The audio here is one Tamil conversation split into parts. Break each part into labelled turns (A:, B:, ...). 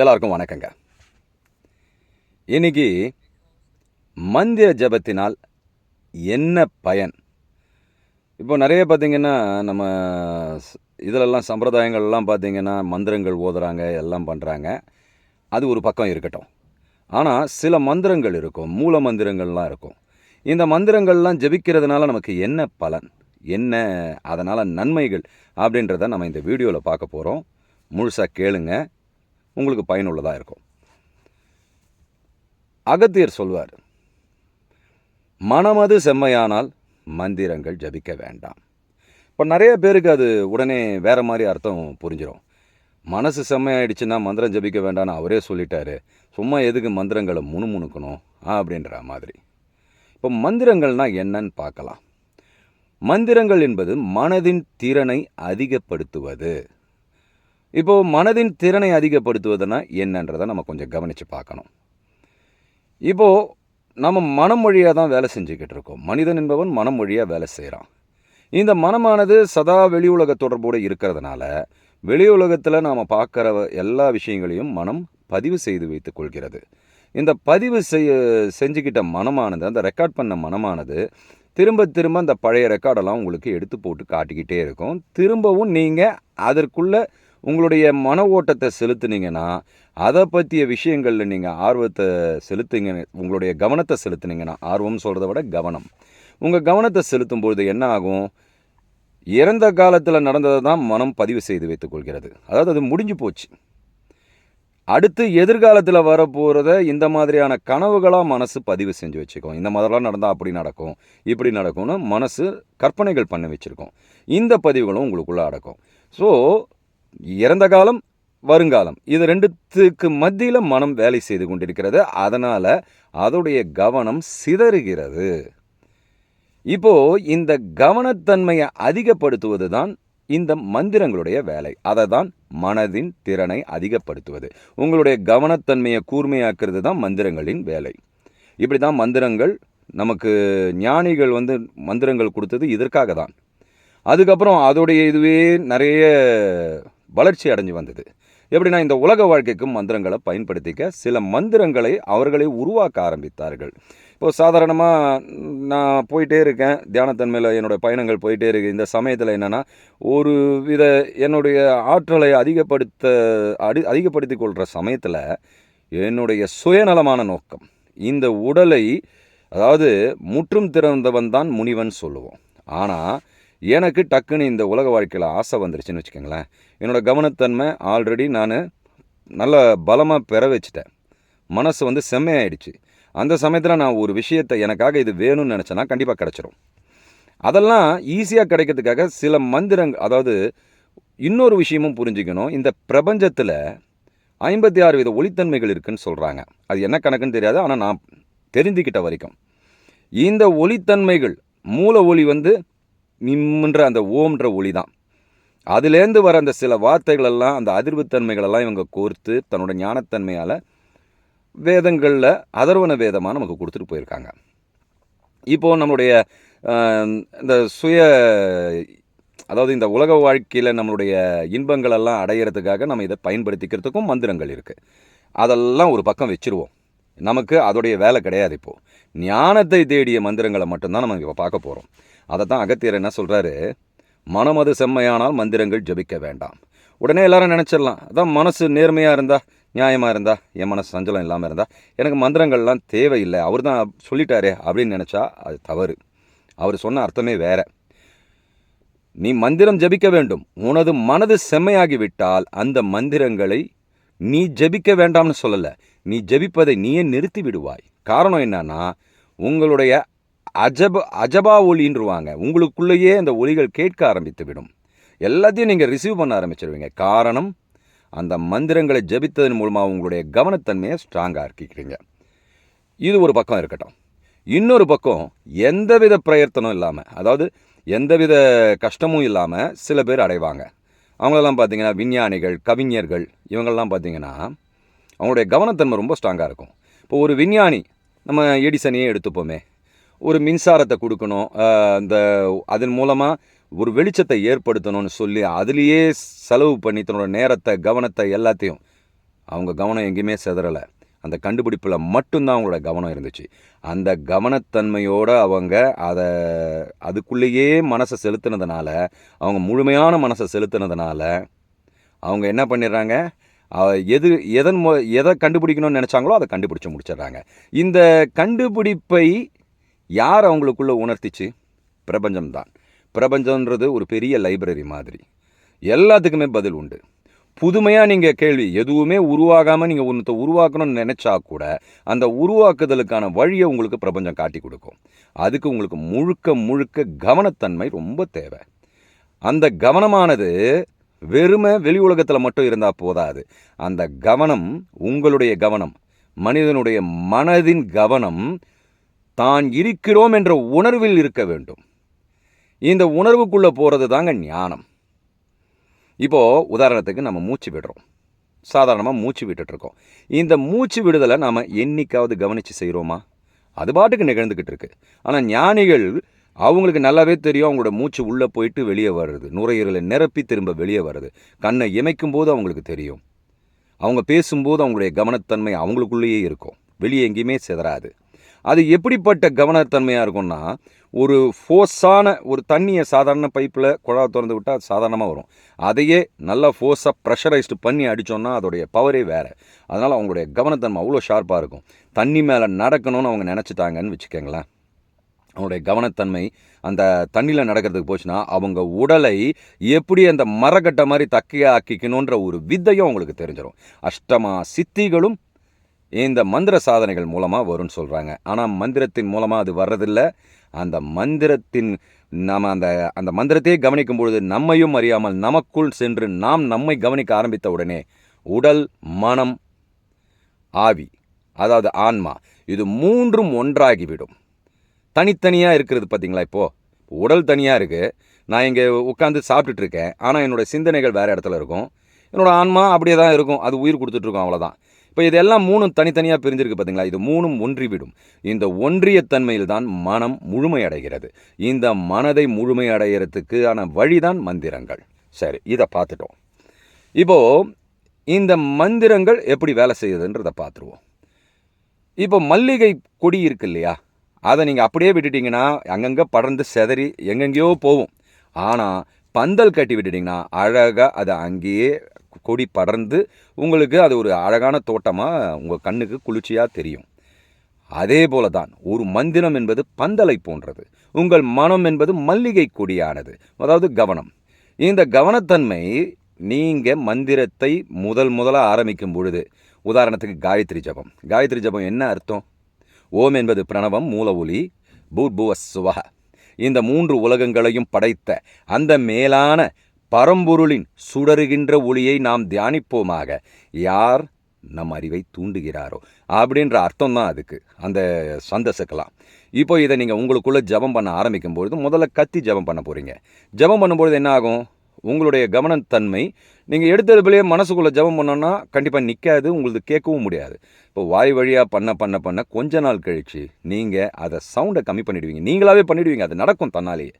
A: எல்லாருக்கும் வணக்கங்க. இன்னைக்கு மந்திர ஜபத்தினால் என்ன பயன்? இப்போ நிறைய பார்த்திங்கன்னா நம்ம இதிலெல்லாம் சம்பிரதாயங்கள்லாம் பார்த்தீங்கன்னா மந்திரங்கள் ஓதுறாங்க எல்லாம் பண்ணுறாங்க அது ஒரு பக்கம் இருக்கட்டும். ஆனால் சில மந்திரங்கள் இருக்கும் மூல மந்திரங்கள்லாம் இருக்கும். இந்த மந்திரங்கள்லாம் ஜெபிக்கிறதுனால நமக்கு என்ன பலன்? என்ன அதனால் நன்மைகள்? அப்படின்றத நம்ம இந்த வீடியோவில் பார்க்க போகிறோம் முழுசாக கேளுங்கள் உங்களுக்கு பயனுள்ளதாக இருக்கும். அகத்தியர் சொல்வார் மனமது செம்மையானால் மந்திரங்கள் ஜபிக்க வேண்டாம். இப்போ நிறைய பேருக்கு அது உடனே வேற மாதிரி அர்த்தம் புரிஞ்சிடும் மனசு செம்மையாயிடுச்சுன்னா மந்திரம் ஜபிக்க வேண்டாம்னு அவரே சொல்லிட்டாரு. சும்மா எதுக்கு மந்திரங்களை முணுமுணுக்கணும்? அப்படின்ற மாதிரி. இப்போ மந்திரங்கள்னா என்னன்னு பார்க்கலாம். மந்திரங்கள் என்பது மனதின் திறனை அதிகப்படுத்துவது. இப்போ மனதின் திறனை அதிகப்படுத்துவதுன்னா என்னன்றதை நம்ம கொஞ்சம் கவனித்து பார்க்கணும். இப்போ நம்ம மனம் மொழியாக தான் வேலை செஞ்சுக்கிட்டு இருக்கோம். மனிதன் என்பவன் மனம் மொழியாக வேலை செய்கிறான் இந்த மனமானது சதா வெளி உலக தொடர்போடு இருக்கிறதுனால வெளி உலகத்தில் நாம் பார்க்குற எல்லா விஷயங்களையும் மனம் பதிவு செய்து வைத்து கொள்கிறது. இந்த பதிவு செய்ய செஞ்சுக்கிட்ட மனமானது அந்த ரெக்கார்ட் பண்ண மனமானது திரும்ப திரும்ப அந்த பழைய ரெக்கார்டெல்லாம் உங்களுக்கு எடுத்து போட்டு காட்டிக்கிட்டே இருக்கும். திரும்பவும் நீங்கள் அதற்குள்ளே உங்களுடைய மன ஓட்டத்தை செலுத்துனீங்கன்னா அதை பற்றிய விஷயங்களில் நீங்கள் ஆர்வத்தை செலுத்துங்க உங்களுடைய கவனத்தை செலுத்துனீங்கன்னா ஆர்வம் சொல்கிறத விட கவனம். உங்கள் கவனத்தை செலுத்தும் பொழுது என்ன ஆகும்? இறந்த காலத்தில் நடந்ததை தான் மனம் பதிவு செய்து வைத்துக்கொள்கிறது அதாவது அது முடிஞ்சு போச்சு. அடுத்து எதிர்காலத்தில் வரப்போகிறத இந்த மாதிரியான கனவுகளாக மனசு பதிவு செஞ்சு வச்சுக்கோம். இந்த மாதிரிலாம் நடந்தால் அப்படி நடக்கும் இப்படி நடக்கும்னு மனசு கற்பனைகள் பண்ண வச்சுருக்கோம். இந்த பதிவுகளும் உங்களுக்குள்ளே அடக்கும். ஸோ இறந்த காலம் வருங்காலம். இது ரெண்டுத்துக்கு மத்தியில் மனம் வேலை செய்து கொண்டிருக்கிறது. அதனால் அதோடைய கவனம் சிதறுகிறது. இப்போ இந்த கவனத்தன்மையை அதிகப்படுத்துவது தான் இந்த மந்திரங்களுடைய வேலை. அதை தான் மனதின் திறனை அதிகப்படுத்துவது. உங்களுடைய கவனத்தன்மையை கூர்மையாக்குறது தான் மந்திரங்களின் வேலை. இப்படி தான் மந்திரங்கள் நமக்கு ஞானிகள் வந்து மந்திரங்கள் கொடுத்தது இதற்காக தான் அதுக்கப்புறம் அதோடைய இதுவே நிறைய வளர்ச்சி அடைஞ்சு வந்தது. எப்படின்னா இந்த உலக வாழ்க்கைக்கும் மந்திரங்களை பயன்படுத்திக்க சில மந்திரங்களை அவர்களே உருவாக்க ஆரம்பித்தார்கள். இப்போது சாதாரணமாக நான் போயிட்டே இருக்கேன். தியானத்தன்மையில் என்னோடய பயணங்கள் போயிட்டே இருக்குது இந்த சமயத்தில் என்னென்னா ஒரு வித என்னுடைய ஆற்றலை அதிகப்படுத்த அடி அதிகப்படுத்தி கொள்கிற சமயத்தில் என்னுடைய சுயநலமான நோக்கம் இந்த உடலை அதாவது முற்றும் திறந்தவன் தான் முனிவன் சொல்லுவோம். ஆனால் எனக்கு டக்குன்னு இந்த உலக வாழ்க்கையில் ஆசை வந்துருச்சுன்னு வச்சுக்கோங்களேன். என்னோட கவனத்தன்மை ஆல்ரெடி நான் நல்ல பலமாக பெற வச்சுட்டேன். மனசு வந்து செம்மையாயிடுச்சு. அந்த சமயத்தில் நான் ஒரு விஷயத்தை எனக்காக இது வேணும்னு நினச்சேன்னா கண்டிப்பாக கிடச்சிரும். அதெல்லாம் ஈஸியாக கிடைக்கிறதுக்காக சில மந்திரங்கள் அதாவது இன்னொரு விஷயமும் புரிஞ்சுக்கணும். இந்த பிரபஞ்சத்தில் ஐம்பத்தி ஆறு வித ஒளித்தன்மைகள் இருக்குன்னு சொல்கிறாங்க அது என்ன கணக்குன்னு தெரியாது ஆனால் நான் தெரிஞ்சுக்கிட்ட வரைக்கும். இந்த ஒளித்தன்மைகள் மூல ஒளி வந்து நிம்ன்ற அந்த ஓம்ன்ற ஒளி தான் அதுலேருந்து வர அந்த சில வார்த்தைகளெல்லாம் அந்த அதிர்வுத்தன்மைகளெல்லாம் இவங்க கோர்த்து தன்னோட ஞானத்தன்மையால் வேதங்களில் அதர்வன வேதமாக நமக்கு கொடுத்துட்டு போயிருக்காங்க. இப்போது நம்மளுடைய இந்த சுய அதாவது இந்த உலக வாழ்க்கையில் நம்மளுடைய இன்பங்களெல்லாம் அடையிறதுக்காக நம்ம இதை பயன்படுத்திக்கிறதுக்கும் மந்திரங்கள் இருக்குது அதெல்லாம் ஒரு பக்கம் வச்சுருவோம். நமக்கு அதோடைய வேலை கிடையாது இப்போது ஞானத்தை தேடிய மந்திரங்களை மட்டும்தான் நம்ம இப்போ பார்க்க போகிறோம் அதை தான் அகத்தியர் என்ன சொல்கிறாரு மனமது செம்மையானால் மந்திரங்கள் ஜபிக்க வேண்டாம். உடனே எல்லாரும் நினச்சிடலாம். அதான் மனசு நேர்மையாக இருந்தால் நியாயமாக இருந்தால் என் மனசு சஞ்சலம் இல்லாமல் இருந்தால் எனக்கு மந்திரங்கள்லாம் தேவையில்லை. அவர் தான் சொல்லிட்டாரே அப்படின்னு நினச்சா அது தவறு. அவர் சொன்ன அர்த்தமே வேற. நீ மந்திரம் ஜபிக்க வேண்டும். உனது மனது செம்மையாகிவிட்டால் அந்த மந்திரங்களை நீ ஜபிக்க வேண்டாம்னு சொல்லலை. நீ ஜபிப்பதை நீயே நிறுத்தி விடுவாய் காரணம் என்னன்னா உங்களுடைய அஜப அஜபா ஒளின்றுவாங்க. உங்களுக்குள்ளேயே அந்த ஒளிகள் கேட்க ஆரம்பித்து விடும் எல்லாத்தையும் நீங்கள் ரிசீவ் பண்ண ஆரம்பிச்சிருவீங்க. காரணம் அந்த மந்திரங்களை ஜபித்ததன் மூலமாக உங்களுடைய கவனத்தன்மையை ஸ்ட்ராங்காக ஆக்கிக்கிறீங்க. இது ஒரு பக்கம் இருக்கட்டும். இன்னொரு பக்கம் எந்தவித பிரயத்தனம் இல்லாமல் அதாவது எந்தவித கஷ்டமும் இல்லாமல் சில பேர் அடைவாங்க. அவங்களெல்லாம் பார்த்தீங்கன்னா விஞ்ஞானிகள் கவிஞர்கள் இவங்கெல்லாம் பார்த்தீங்கன்னா அவங்களுடைய கவனத்தன்மை ரொம்ப ஸ்ட்ராங்காக இருக்கும். இப்போ ஒரு விஞ்ஞானி நம்ம எடிசனையே எடுத்துப்போமே. ஒரு மின்சாரத்தை கொடுக்கணும் அந்த அதன் மூலமாக ஒரு வெளிச்சத்தை ஏற்படுத்தணும்னு சொல்லி அதுலேயே செலவு பண்ணி தன்னோட நேரத்தை கவனத்தை எல்லாத்தையும் அவங்க கவனம் எங்கேயுமே சிதறலை. அந்த கண்டுபிடிப்பில் மட்டும்தான் அவங்களோட கவனம் இருந்துச்சு. அந்த கவனத்தன்மையோடு அவங்க அதை அதுக்குள்ளேயே மனசை செலுத்தினதுனால அவங்க முழுமையான மனசை செலுத்தினதுனால அவங்க என்ன பண்ணிடுறாங்க? எது எதன் மு எதை கண்டுபிடிக்கணும்னு நினச்சாங்களோ அதை கண்டுபிடிச்சு முடிச்சிடுறாங்க. இந்த கண்டுபிடிப்பை யார் அவங்களுக்குள்ளே உணர்த்திச்சு? பிரபஞ்சம்தான். பிரபஞ்சம்ன்றது ஒரு பெரிய லைப்ரரி மாதிரி. எல்லாத்துக்குமே பதில் உண்டு. புதுமையாக நீங்கள் கேள்வி எதுவுமே உருவாகாமல் நீங்கள் ஒன்றத்தை உருவாக்கணும்னு நினச்சா கூட அந்த உருவாக்குதலுக்கான வழியை உங்களுக்கு பிரபஞ்சம் காட்டி கொடுக்கும். அதுக்கு உங்களுக்கு முழுக்க முழுக்க கவனத்தன்மை ரொம்ப தேவை. அந்த கவனமானது வெறுமை வெளி உலகத்தில் மட்டும் இருந்தால் போதாது. அந்த கவனம் உங்களுடைய கவனம் மனிதனுடைய மனதின் கவனம் தான் இருக்கிறோம் என்ற உணர்வில் இருக்க வேண்டும். இந்த உணர்வுக்குள்ளே போகிறது தாங்க ஞானம். இப்போது உதாரணத்துக்கு நம்ம மூச்சு விடுறோம். சாதாரணமாக மூச்சு விட்டுட்ருக்கோம் இந்த மூச்சு விடுதலை நாம் என்றைக்காவது கவனித்து செய்கிறோமா அது பாட்டுக்கு நிகழ்ந்துக்கிட்டு இருக்கு. ஆனால் ஞானிகள் அவங்களுக்கு நல்லாவே தெரியும் அவங்களோட மூச்சு உள்ளே போயிட்டு வெளியே வர்றது. நுரையீரலை நிரப்பி திரும்ப வெளியே வர்றது. கண்ணை இமைக்கும் போது அவங்களுக்கு தெரியும். அவங்க பேசும்போது அவங்களுடைய கவனத்தன்மை அவங்களுக்குள்ளேயே இருக்கும். வெளியே எங்கேயுமே சிதறாது. அது எப்படிப்பட்ட கவனத்தன்மையாக இருக்கும்னா ஒரு ஃபோர்ஸான ஒரு தண்ணியை சாதாரண பைப்பில் குழா திறந்து விட்டால் சாதாரணமாக வரும். அதையே நல்லா ஃபோர்ஸாக ப்ரெஷரைஸ்டு பண்ணி அடித்தோன்னா அதோடைய பவரே வேறு. அதனால் அவங்களுடைய கவனத்தன்மை அவ்வளோ ஷார்ப்பாக இருக்கும். தண்ணி மேலே நடக்கணும்னு அவங்க நினச்சிட்டாங்கன்னு வச்சுக்கோங்களேன். அவங்களுடைய கவனத்தன்மை அந்த தண்ணியில் நடக்கிறதுக்கு போச்சுன்னா அவங்க உடலை எப்படி அந்த மரக்கட்டை மாதிரி தக்கையாக ஆக்கிக்கணுன்ற ஒரு வித்தையும் அவங்களுக்கு தெரிஞ்சிடும் அஷ்டமா சித்திகளும் இந்த மந்திர சாதனைகள் மூலமாக வரும்னு சொல்கிறாங்க ஆனால் மந்திரத்தின் மூலமாக அது வர்றதில்ல. அந்த மந்திரத்தின் நாம் அந்த அந்த மந்திரத்தையே கவனிக்கும் பொழுது நம்மையும் அறியாமல் நமக்குள் சென்று நாம் நம்மை கவனிக்க ஆரம்பித்த உடனே உடல் மனம் ஆவி அதாவது ஆன்மா இது மூன்றும் ஒன்றாகிவிடும். தனித்தனியாக இருக்கிறது பார்த்தீங்களா இப்போது உடல் தனியாக இருக்குது நான் இங்கே உட்காந்து சாப்பிட்டுட்டு இருக்கேன். ஆனால் என்னோடய சிந்தனைகள் வேறு இடத்துல இருக்கும். என்னோடய ஆன்மா அப்படியே தான் இருக்கும். அது உயிர் கொடுத்துட்ருக்கோம் அவ்வளோதான் இப்போ இதெல்லாம் மூணும் தனித்தனியாக பிரிஞ்சிருக்கு பார்த்தீங்களா இது மூணும் ஒன்றிவிடும். இந்த ஒன்றியத்தன்மையில் தான் மனம் முழுமையடைகிறது. இந்த மனதை முழுமையடைகிறதுக்கான வழிதான் மந்திரங்கள். சரி இதை பார்த்துட்டோம் இப்போது இந்த மந்திரங்கள் எப்படி வேலை செய்யுதுன்றதை பார்த்துருவோம் இப்போ மல்லிகை கொடி இருக்கு இல்லையா? அதை நீங்கள் அப்படியே விட்டுட்டிங்கன்னா அங்கங்கே படர்ந்து செதறி எங்கெங்கேயோ போகும். ஆனால் பந்தல் கட்டி விட்டுட்டிங்கன்னா அழகாக அதை அங்கேயே கொடி படர்ந்து உங்களுக்கு அது ஒரு அழகான தோட்டமாக உங்கள் கண்ணுக்கு குளிர்ச்சியாக தெரியும். அதே போல தான் ஒரு மந்திரம் என்பது பந்தலை போன்றது. உங்கள் மனம் என்பது மல்லிகை கொடியானது. அதாவது கவனம். இந்த கவனத்தன்மை நீங்கள் மந்திரத்தை முதல் முதலாக ஆரம்பிக்கும் பொழுது உதாரணத்துக்கு காயத்ரி ஜபம். காயத்ரி ஜபம் என்ன அர்த்தம்? ஓம் என்பது பிரணவம் மூல ஒலி பூர்புவ சுவக இந்த மூன்று உலகங்களையும் படைத்த அந்த மேலான பரம்பொருளின் சுடருகின்ற ஒளியை நாம் தியானிப்போமாக. யார் நம் அறிவை தூண்டுகிறாரோ. அப்படின்ற அர்த்தம் தான் அதுக்கு. அந்த சந்தஸுக்கெல்லாம் இப்போ இதை நீங்கள் உங்களுக்குள்ளே ஜெபம் பண்ண ஆரம்பிக்கும் பொழுது முதல்ல கத்தி ஜெபம் பண்ண போகிறீங்க ஜெபம் பண்ணும்பொழுது என்ன ஆகும் உங்களுடைய கவனத்தன்மை நீங்கள் எடுத்ததுலேயே மனசுக்குள்ளே ஜெபம் பண்ணோன்னா கண்டிப்பாக நிற்காது உங்களுக்கு கேட்கவும் முடியாது. இப்போ வாய் வழியாக பண்ண பண்ண பண்ண கொஞ்ச நாள் கழித்து நீங்கள் அதை சவுண்டை கம்மி பண்ணிவிடுவீங்க நீங்களாகவே பண்ணிவிடுவீங்க அது நடக்கும் தன்னாலேயே.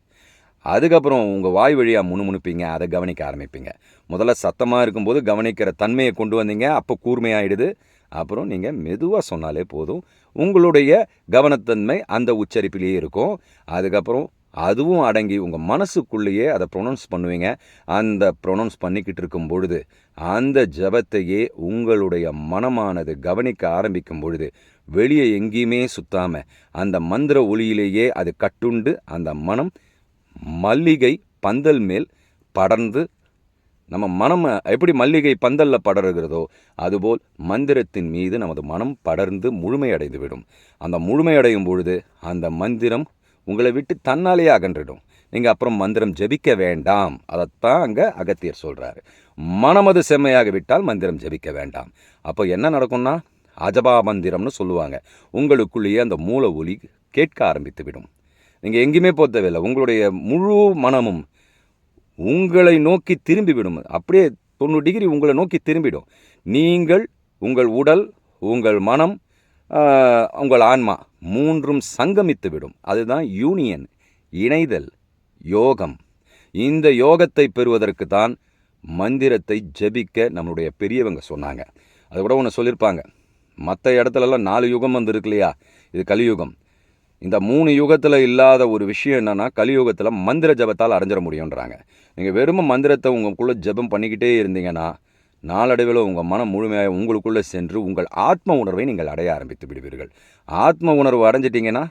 A: அதுக்கப்புறம் உங்கள் வாய் வழியாக முணுமுணுப்பீங்க அதை கவனிக்க ஆரம்பிப்பீங்க. முதல்ல சத்தமாக இருக்கும்போது கவனிக்கிற தன்மையை கொண்டு வந்தீங்க அப்போ கூர்மையாயிடுது. அப்புறம் நீங்கள் மெதுவாக சொன்னாலே போதும் உங்களுடைய கவனத்தன்மை அந்த உச்சரிப்பிலேயே இருக்கும். அதுக்கப்புறம் அதுவும் அடங்கி உங்கள் மனசுக்குள்ளேயே அதை ப்ரொனவுன்ஸ் பண்ணுவீங்க. அந்த ப்ரொனவுன்ஸ் பண்ணிக்கிட்டு இருக்கும் பொழுது அந்த ஜபத்தையே உங்களுடைய மனமானது கவனிக்க ஆரம்பிக்கும் பொழுது வெளியே எங்கேயுமே சுத்தாமல் அந்த மந்திர ஒளியிலேயே அது கட்டுண்டு அந்த மனம் மல்லிகை பந்தல் மேல் படர்ந்து நம்ம மனம் எப்படி மல்லிகை பந்தலில் படருகிறதோ அதுபோல் மந்திரத்தின் மீது நமது மனம் படர்ந்து முழுமையடைந்து விடும். அந்த முழுமையடையும் பொழுது அந்த மந்திரம் உங்களை விட்டு தன்னாலேயே அகன்றிடும். நீங்கள் அப்புறம் மந்திரம் ஜெபிக்க வேண்டாம். அதைத்தான் அங்கே அகத்தியர் சொல்கிறாரு மனமது செம்மையாக விட்டால் மந்திரம் ஜெபிக்க வேண்டாம். அப்போ என்ன நடக்கும்னா அஜபா மந்திரம்னு சொல்லுவாங்க. உங்களுக்குள்ளேயே அந்த மூல ஒலி கேட்க ஆரம்பித்து விடும். நீங்கள் எங்கேயுமே போக தேவையில்லை. உங்களுடைய முழு மனமும் உங்களை நோக்கி திரும்பிவிடும். அப்படியே தொண்ணூறு டிகிரி உங்களை நோக்கி திரும்பிடும். நீங்கள் உங்கள் உடல் உங்கள் மனம் உங்கள் ஆன்மா மூன்றும் சங்கமித்து விடும் அதுதான் யூனியன் இணைதல் யோகம். இந்த யோகத்தை பெறுவதற்கு தான் மந்திரத்தை ஜெபிக்க நம்மளுடைய பெரியவங்க சொன்னாங்க. அது கூட ஒன்று சொல்லியிருப்பாங்க மற்ற இடத்துலலாம் நாலு யுகம் வந்து இருக்கு இல்லையா? இது கலியுகம். இந்த மூணு யுகத்தில் இல்லாத ஒரு விஷயம் என்னென்னா கலியுகத்தில் மந்திர ஜபத்தால் அடைஞ்சிட முடியுன்றாங்க நீங்கள் வெறும் மந்திரத்தை உங்களுக்குள்ளே ஜெபம் பண்ணிக்கிட்டே இருந்தீங்கன்னா நாளடைவில் உங்கள் மனம் முழுமையாக உங்களுக்குள்ளே சென்று உங்கள் ஆத்ம உணர்வை நீங்கள் அடைய ஆரம்பித்து விடுவீர்கள். ஆத்ம உணர்வு அடைஞ்சிட்டிங்கன்னா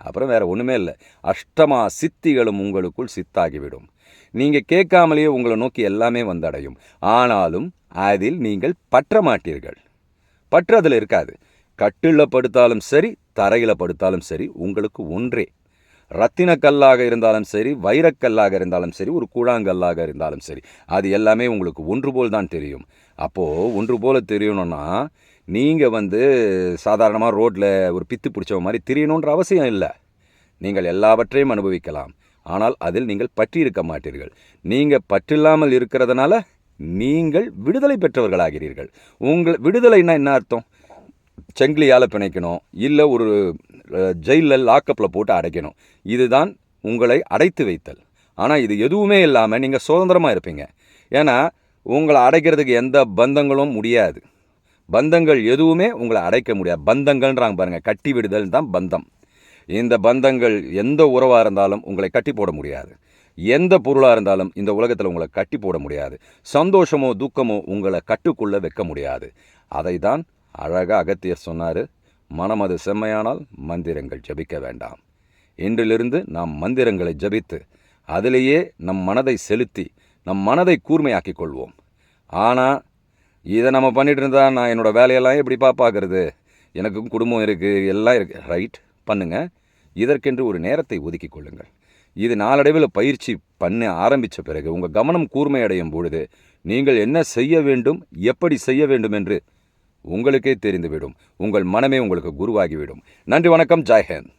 A: அப்புறம் வேறு ஒன்றுமே இல்லை. அஷ்டமா சித்திகளும் உங்களுக்குள் சித்தாகிவிடும். நீங்கள் கேட்காமலேயே உங்களை நோக்கி எல்லாமே வந்தடையும். ஆனாலும் அதில் நீங்கள் பற்ற மாட்டீர்கள். பற்று அதில் இருக்காது. கட்டில் படுத்தாலும் சரி தரையில் படுத்தாலும் சரி உங்களுக்கு ஒன்றே. ரத்தின கல்லாக இருந்தாலும் சரி வைரக்கல்லாக இருந்தாலும் சரி ஒரு கூழாங்கல்லாக இருந்தாலும் சரி அது எல்லாமே உங்களுக்கு ஒன்று போல் தான் தெரியும். அப்போது ஒன்று போல் தெரியணும்னா நீங்கள் வந்து சாதாரணமாக ரோட்டில் ஒரு பித்து பிடிச்ச மாதிரி தெரியணுன்ற அவசியம் இல்லை. நீங்கள் எல்லாவற்றையும் அனுபவிக்கலாம். ஆனால் அதில் நீங்கள் பற்றி இருக்க மாட்டீர்கள். நீங்கள் பற்றில்லாமல் இருக்கிறதுனால நீங்கள் விடுதலை பெற்றவர்களாகிறீர்கள். உங்கள் விடுதலைன்னா என்ன அர்த்தம்? செங்கிலியால் பிணைக்கணும் இல்லை ஒரு ஜெயிலில் லாக்கப்பில் போட்டு அடைக்கணும். இதுதான் உங்களை அடைத்து வைத்தல். ஆனால் இது எதுவுமே இல்லாமல் நீங்கள் சுதந்திரமாக இருப்பீங்க. ஏன்னா உங்களை அடைக்கிறதுக்கு எந்த பந்தங்களும் முடியாது. பந்தங்கள் எதுவுமே உங்களை அடைக்க முடியாது. பந்தங்கள்ன்றாங்க பாருங்கள் கட்டி விடுதல் தான் பந்தம். இந்த பந்தங்கள் எந்த உறவாக இருந்தாலும் உங்களை கட்டி போட முடியாது. எந்த பொருளாக இருந்தாலும் இந்த உலகத்தில் உங்களை கட்டி போட முடியாது. சந்தோஷமோ துக்கமோ உங்களை கட்டுக்குள்ளே வைக்க முடியாது. அதை தான் அழகாக அகத்தியர் சொன்னார் மனம் அது செம்மையானால் மந்திரங்கள் ஜபிக்க வேண்டாம். இன்றிலிருந்து நாம் மந்திரங்களை ஜபித்து அதிலேயே நம் மனதை செலுத்தி நம் மனதை கூர்மையாக்கி கொள்வோம். ஆனால் இதை நம்ம பண்ணிட்டு இருந்தால் நான் என்னோடய வேலையெல்லாம் எப்படிப்பா பார்க்குறது எனக்கும் குடும்பம் இருக்குது எல்லாம் இருக்குது ரைட் பண்ணுங்கள் இதற்கென்று ஒரு நேரத்தை ஒதுக்கி கொள்ளுங்கள். இது நாளடைவில் பயிற்சி பண்ண ஆரம்பித்த பிறகு உங்கள் கவனம் கூர்மையடையும் பொழுது நீங்கள் என்ன செய்ய வேண்டும் எப்படி செய்ய வேண்டும் என்று உங்களுக்கே தெரிந்துவிடும். உங்கள் மனமே உங்களுக்கு குருவாகிவிடும். நன்றி வணக்கம். ஜெய்ஹிந்த்